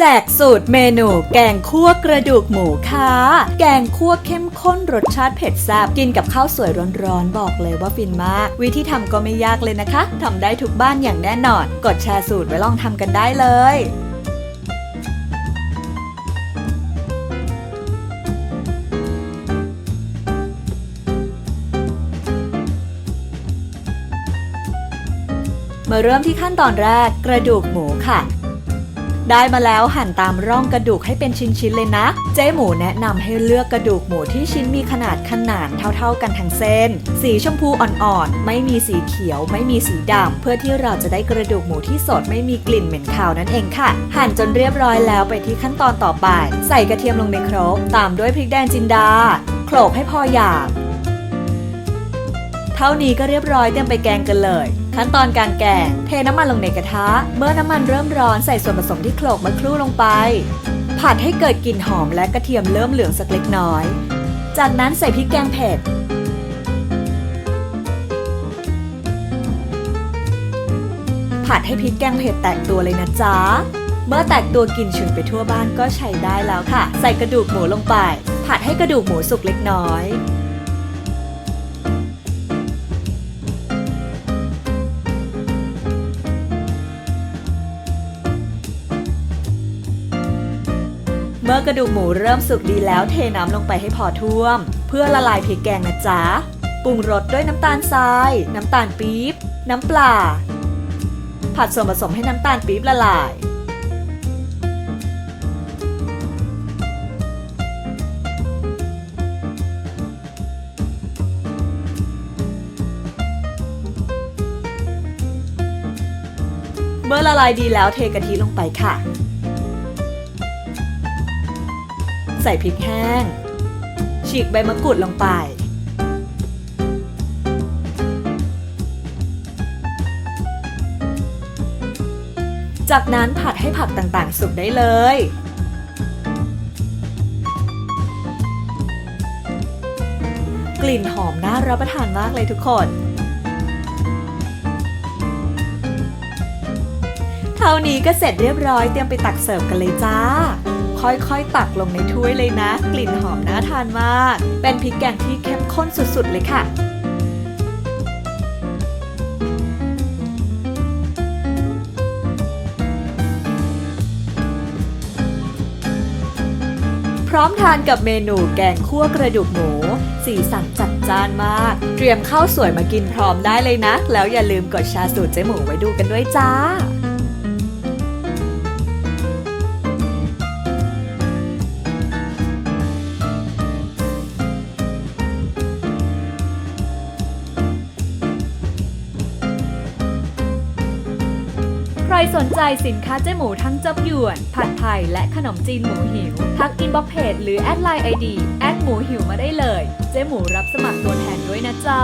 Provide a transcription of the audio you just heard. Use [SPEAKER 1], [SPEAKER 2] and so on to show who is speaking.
[SPEAKER 1] แจกสูตรเมนูแกงคั่วกระดูกหมูค่ะ แกงคั่วเข้มข้นรสชาติเผ็ดแซ่บกินกับข้าวสวยร้อนๆ บอกเลยว่าฟินมาก วิธีทำก็ไม่ยากเลยนะคะ ทำได้ทุกบ้านอย่างแน่นอน กดแชร์สูตรไว้ลองทำกันได้เลยมาเริ่มที่ขั้นตอนแรกกระดูกหมูค่ะ ได้มาแล้วหั่นตามร่องกระดูกให้เป็นชิ้นๆเลยนะ เจ๊หมูแนะนำให้เลือกกระดูกหมูที่ชิ้นมีขนาดขนาดเท่าๆกันทั้งเส้น สีชมพูอ่อนๆ ไม่มีสีเขียว ไม่มีสีดำเพื่อที่เราจะได้กระดูกหมูที่สดไม่มีกลิ่นเหม็นคาวนั่นเองค่ะ หั่นจนเรียบร้อยแล้วไปที่ขั้นตอนต่อไป ใส่กระเทียมลงในครกตามด้วยพริกแดงจินดาโขลกให้พอหยาบเท่านี้ก็เรียบร้อยเตรียมไปแกงกันเลย ขั้นตอนการแกงเทน้ำมันลงในกระทะ เมื่อน้ำมันเริ่มร้อนใส่ส่วนผสมที่โขลกมะครู่ลงไป ผัดให้เกิดกลิ่นหอมและกระเทียมเริ่มเหลืองสักเล็กน้อย จากนั้นใส่พริกแกงเผ็ด ผัดให้พริกแกงเผ็ดแตกตัวเลยนะจ๊ะ เมื่อแตกตัวกลิ่นฉุนไปทั่วบ้านก็ใช้ได้แล้วค่ะ ใส่กระดูกหมูลงไป ผัดให้กระดูกหมูสุกเล็กน้อย มื่อกระดูกหมูเริ่มสุกดีแล้วเทน้ำลงไปให้พอท่วม เพื่อละลายพริกแกงนะจ๊ะ ปรุงรสด้วยน้ำตาลทราย น้ำตาลปี๊บ น้ำปลา ผัดส่วนผสมให้น้ำตาลปี๊บละลาย เมื่อละลายดีแล้วเทกะทิลงไปค่ะ ใส่พริกแห้ง ฉีกใบมะกรูดลงไป จากนั้นผัดให้ผักต่างๆ สุกได้เลย กลิ่นหอมน่ารับประทานมากเลยทุกคนเท่านี้ก็เสร็จเรียบร้อยเตรียมไปตักเสิร์ฟกันเลยจ้า ค่อยๆ ตักลงในถ้วยเลยนะ กลิ่นหอมน่าทานมาก เป็นพริกแกงที่เข้มข้นสุดๆ เลยค่ะพร้อมทานกับเมนูแกงคั่วกระดูกหมู สีสันจัดจ้านมาก เตรียมข้าวสวยมากินพร้อมได้เลยนะ แล้วอย่าลืมกดแชร์สูตรเจ๊หมูไว้ดูกันด้วยจ้า สนใจสินค้าเจ๊หมูทั้งจับหยวน ผัดไทยและขนมจีนหมูหิว ทักอินบ็อกเพจหรือแอดไลน์ไอดีแอดหมูหิวมาได้เลย เจ๊หมูรับสมัครตัวแทนด้วยนะจ๊ะ